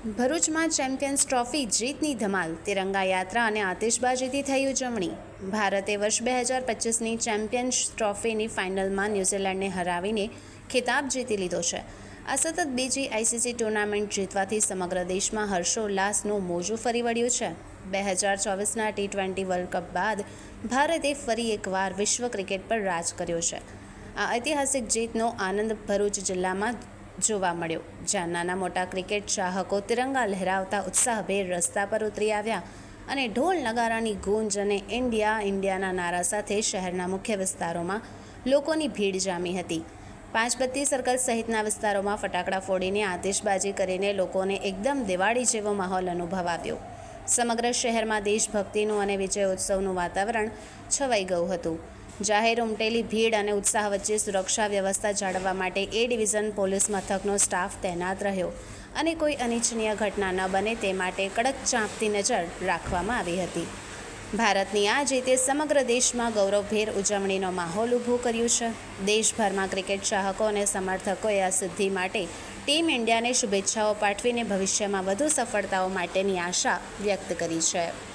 ભરૂચમાં champions trophy જીતની ધમાલ, તિરંગા યાત્રા અને આતિશબાજીથી થઈ ઉજવણી. ભારતે વર્ષ બે હજાર પચીસની ચેમ્પિયન્સ ટ્રોફીની ફાઇનલમાં ન્યૂઝીલેન્ડને હરાવીને ખિતાબ જીતી લીધો છે. આ સતત બીજી આઈસીસી ટુર્નામેન્ટ જીતવાથી સમગ્ર દેશમાં હર્ષોલ્લાસનું મોજું ફરી વળ્યું છે. બે હજાર ચોવીસના ટી ટ્વેન્ટી વર્લ્ડ કપ બાદ ભારતે ફરી એકવાર વિશ્વ ક્રિકેટ પર રાજ કર્યો છે. આ ઐતિહાસિક જીતનો આનંદ ભરૂચ જિલ્લામાં જોવા મળ્યો. જ્યાં નાના મોટા ક્રિકેટ ચાહકો તિરંગા લહેરાવતા ઉત્સાહભેર રસ્તા પર ઉતરી આવ્યા અને ઢોલ નગારાની ગૂંજ અને ઇન્ડિયા ઇન્ડિયાના નારા સાથે શહેરના મુખ્ય વિસ્તારોમાં લોકોની ભીડ જામી હતી. પાંચબત્તી સર્કલ સહિતના વિસ્તારોમાં ફટાકડા ફોડીને આતિશબાજી કરીને લોકોને એકદમ દિવાળી જેવો માહોલ અનુભવાવ્યો. સમગ્ર શહેરમાં દેશભક્તિનું અને વિજય ઉત્સવનું વાતાવરણ છવાઈ ગયું હતું. જાહેર ઉમટેલી ભીડ અને ઉત્સાહ વચ્ચે સુરક્ષા વ્યવસ્થા જાળવવા માટે એ ડિવિઝન પોલીસ મથકનો સ્ટાફ તૈનાત રહ્યો અને કોઈ અનિચ્છનીય ઘટના ન બને તે માટે કડક ચાંપતી નજર રાખવામાં આવી હતી. ભારતની આ જીતે સમગ્ર દેશમાં ગૌરવભેર ઉજવણીનો માહોલ ઊભો કર્યું છે. દેશભરમાં ક્રિકેટ ચાહકો અને સમર્થકોએ આ સિદ્ધિ માટે ટીમ ઇન્ડિયાને શુભેચ્છાઓ પાઠવીને ભવિષ્યમાં વધુ સફળતાઓ માટેની આશા વ્યક્ત કરી છે.